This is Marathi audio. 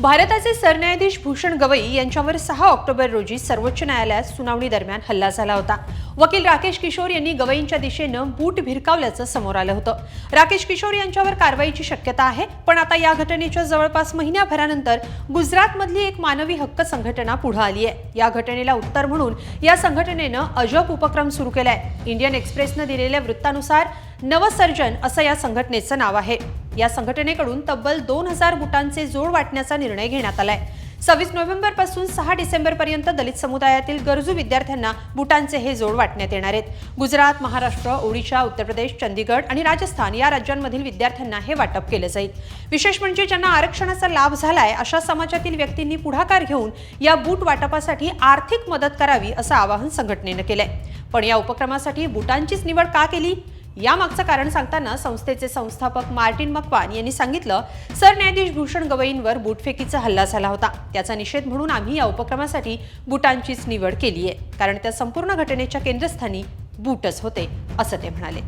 भारताचे सरन्यायाधीश भूषण गवई यांच्यावर सहा ऑक्टोबर रोजी सर्वोच्च न्यायालयात सुनावणी दरम्यान हल्ला झाला होता. वकील राकेश किशोर यांनी गवईंच्या दिशेनं बूट भिरकावल्याचं समोर आलं होतं. राकेश किशोर यांच्यावर कारवाईची शक्यता आहे पण आता या घटनेच्या जवळपास महिन्याभरानंतर गुजरातमधली एक मानवी हक्क संघटना पुढे आली आहे. या घटनेला उत्तर म्हणून या संघटनेनं अजब उपक्रम सुरू केलाय. इंडियन एक्सप्रेसनं दिलेल्या वृत्तानुसार नवसर्जन असं या संघटनेचं नाव आहे. या संघटनेकडून तब्बल दोन हजार बुटांचे जोड वाटण्याचा निर्णय घेण्यात आलाय. सव्वीस नोव्हेंबरपासून सहा डिसेंबर पर्यंत दलित समुदायातील गरजू विद्यार्थ्यांना बुटांचे हे जोड वाटण्यात येणार आहेत. गुजरात महाराष्ट्र ओडिशा उत्तर प्रदेश चंदीगड आणि राजस्थान या राज्यांमधील विद्यार्थ्यांना हे वाटप केलं जाईल. विशेष म्हणजे ज्यांना आरक्षणाचा लाभ झालाय अशा समाजातील व्यक्तींनी पुढाकार घेऊन या बूट वाटपासाठी आर्थिक मदत करावी असं आवाहन संघटनेनं केलंय. पण या उपक्रमासाठी बुटांचीच निवड का केली? यामागचं कारण सांगताना संस्थेचे संस्थापक मार्टिन मकवान यांनी सांगितलं सरन्यायाधीश भूषण गवईंवर बूटफेकीचा हल्ला झाला होता. त्याचा निषेध म्हणून आम्ही या उपक्रमासाठी बुटांचीच निवड केली आहे कारण त्या संपूर्ण घटनेच्या केंद्रस्थानी बूटच होते असं ते म्हणाले.